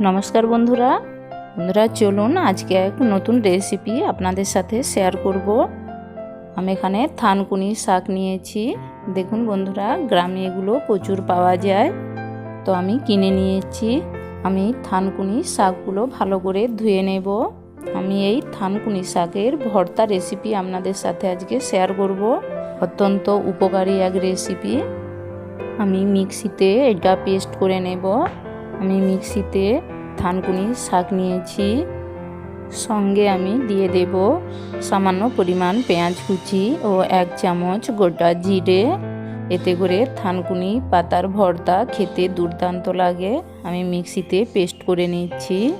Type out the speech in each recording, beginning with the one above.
নমস্কার বন্ধুরা। বন্ধুরা, চলুন আজকে এক নতুন রেসিপি আপনাদের সাথে শেয়ার করব। আমি এখানে থানকুনি শাক নিয়েছি। দেখুন বন্ধুরা, গ্রামে এগুলো প্রচুর পাওয়া যায়। তো আমি কিনে নিয়েছি। আমি থানকুনি শাকগুলো ভালো করে ধুয়ে নেব। আমি এই থানকুনি শাকের ভর্তা রেসিপি আপনাদের সাথে আজকে শেয়ার করব। অত্যন্ত উপকারী এক রেসিপি আমি মিক্সিতে এটা পেস্ট করে নেব। আমি মিক্সিতে থানকুনি শাক নিয়েছি। সঙ্গে আমি দিয়ে দেব সামান্য পরিমাণ পেঁয়াজ কুচি ও এক চামচ গোটা জিরে। এতে করে থানকুনি পাতার ভর্তা খেতে দুর্দান্ত লাগে। আমি মিক্সিতে পেস্ট করে নিচ্ছি।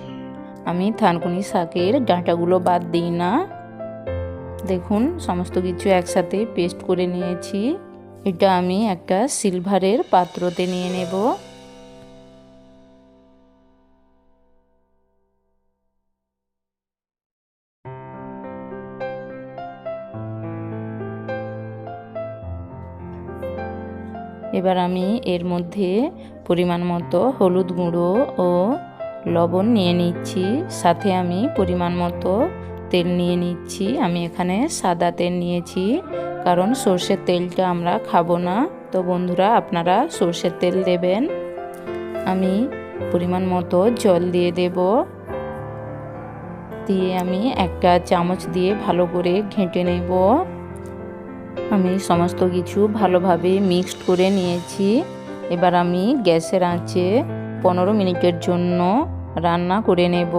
আমি থানকুনি শাকের ডাঁটাগুলো বাদ দিই না। দেখুন, সমস্ত কিছু একসাথে পেস্ট করে নিয়েছি। এটা আমি একটা সিলভারের পাত্রতে নিয়ে নেব। এবার আমি এর মধ্যে পরিমাণ মতো হলুদ গুঁড়ো ও লবণ নিয়ে নিচ্ছি। সাথে আমি পরিমাণ মতো তেল নিয়ে নিচ্ছি। আমি এখানে সাদা তেল নিয়েছি, কারণ সর্ষের তেলটা আমরা খাব না। তো বন্ধুরা, আপনারা সর্ষের তেল দেবেন। আমি পরিমাণ মতো জল দিয়ে দেব। দিয়ে আমি একটা চামচ দিয়ে ভালো করে ঘেঁটে নেব। আমি সমস্ত কিছু ভালোভাবে মিক্সড করে নিয়েছি। এবার আমি গ্যাসের আঁচে পনেরো মিনিটের জন্য রান্না করে নেব।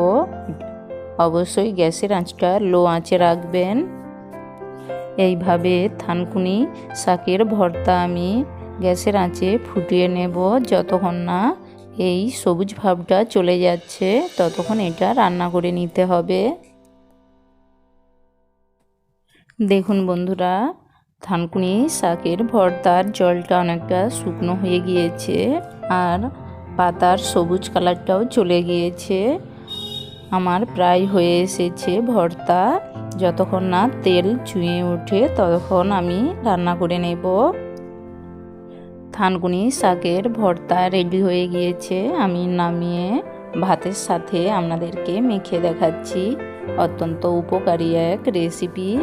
অবশ্যই গ্যাসের আঁচটা লো আঁচে রাখবেন। এইভাবে থানকুনি শাকের ভর্তা আমি গ্যাসের আঁচে ফুটিয়ে নেব। যতক্ষণ না এই সবুজ ভাবটা চলে যাচ্ছে, ততক্ষণ এটা রান্না করে নিতে হবে। দেখুন বন্ধুরা থানকুনি শাকের ভর্তার জলটা অনেকটা শুকনো হয়ে গিয়েছে আর পাতার সবুজ কালারটাও চলে গিয়েছে। আমার প্রায় হয়ে এসেছে ভর্তা। যতক্ষণ না তেল চুঁয়ে ওঠে, ততক্ষণ আমি রান্না করে নেব। থানকুনি শাকের ভর্তা রেডি হয়ে গিয়েছে। আমি নামিয়ে ভাতের সাথে আপনাদেরকে মেখে দেখাচ্ছি। অত্যন্ত উপকারী এক রেসিপি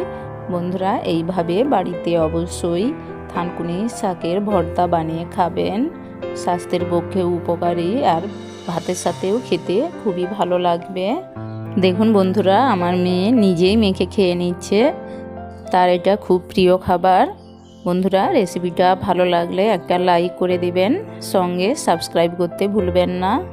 বন্ধুরা, এইভাবে বাড়িতে অবশ্যই থানকুনি, শাকের ভর্তা বানিয়ে খাবেন। স্বাস্থ্যের পক্ষে উপকারী আর ভাতের সাথেও খেতে খুবই ভালো লাগবে। দেখুন বন্ধুরা, আমার মেয়ে নিজেই মেখে খেয়ে নিচ্ছে। তার এটা খুব প্রিয় খাবার। বন্ধুরা, রেসিপিটা ভালো লাগলে একটা লাইক করে দিবেন। সঙ্গে সাবস্ক্রাইব করতে ভুলবেন না।